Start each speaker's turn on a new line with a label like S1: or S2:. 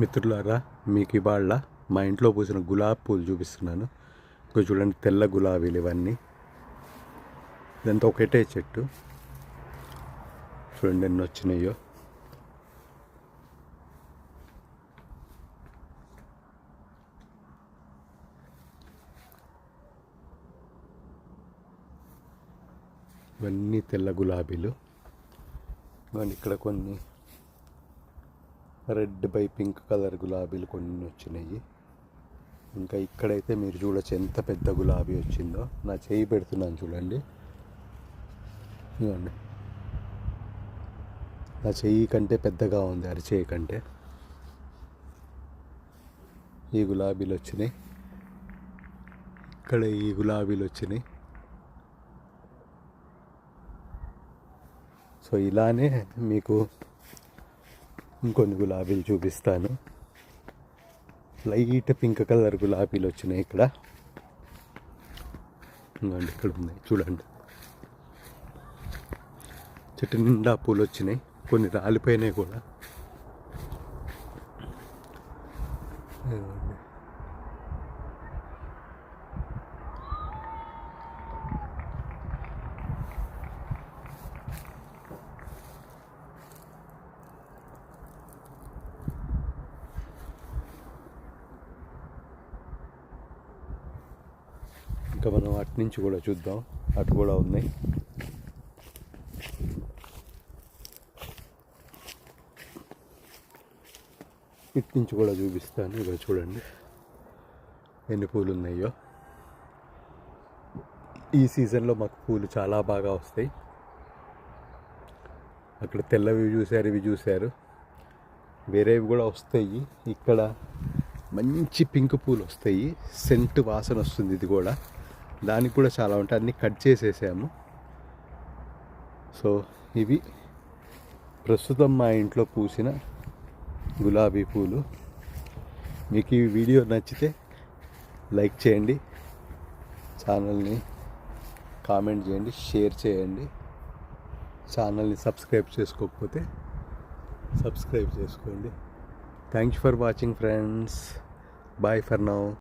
S1: మిత్రులారా మీకు ఇవాళ మా ఇంట్లో పూసిన గులాబీ పూలు చూపిస్తున్నాను. ఇక్కడ చూడండి తెల్ల గులాబీలు ఇవన్నీ. ఇదంతా ఒకటే చెట్టు. చూడండి ఎన్ని వచ్చినాయో. ఇవన్నీ తెల్ల గులాబీలు. ఇక్కడ కొన్ని రెడ్ బై పింక్ కలర్ గులాబీలు కొన్ని వచ్చినాయి. ఇంకా ఇక్కడైతే మీరు చూడొచ్చు ఎంత పెద్ద గులాబీ వచ్చిందో. నా చేయి పెడుతున్నాను చూడండి. ఇవ్వండి నా చెయ్యి కంటే పెద్దగా ఉంది అరిచేయి కంటే. ఈ గులాబీలు వచ్చినాయి. ఇక్కడ ఈ గులాబీలు వచ్చినాయి. సో ఇలానే మీకు ఇంకొన్ని గులాబీలు చూపిస్తాను. లైట్ పింక్ కలర్ గులాబీలు వచ్చినాయి ఇక్కడ. ఇంకోండి ఇక్కడ ఉన్నాయి. చూడండి. చెట్టు నిండా పూలు వచ్చినాయి. కొన్ని రాలిపోయినాయి కూడా. ఇంకా మనం అటు నుంచి కూడా చూద్దాం. అటు కూడా ఉన్నాయి. ఇటు నుంచి కూడా చూపిస్తాను. ఇక్కడ చూడండి. ఎన్ని పూలు ఉన్నాయో ఈ సీజన్లో మాకు పూలు చాలా బాగా వస్తాయి. అక్కడ తెల్లవి చూశారు ఇవి చూశారు. వేరేవి కూడా వస్తాయి. ఇక్కడ మంచి పింక్ పూలు వస్తాయి. సెంట్ వాసన వస్తుంది ఇది కూడా. దానికి కూడా చాలా ఉంటాయి. అన్నీ కట్ చేసేసాము. సో ఇవి ప్రస్తుతం మా ఇంట్లో పూసిన గులాబీ పూలు. మీకు ఈ వీడియో నచ్చితే లైక్ చేయండి. ఛానల్ని కామెంట్ చేయండి షేర్ చేయండి. ఛానల్ని సబ్స్క్రైబ్ చేసుకోకపోతే సబ్స్క్రైబ్ చేసుకోండి. Thank you for watching friends. Bye for now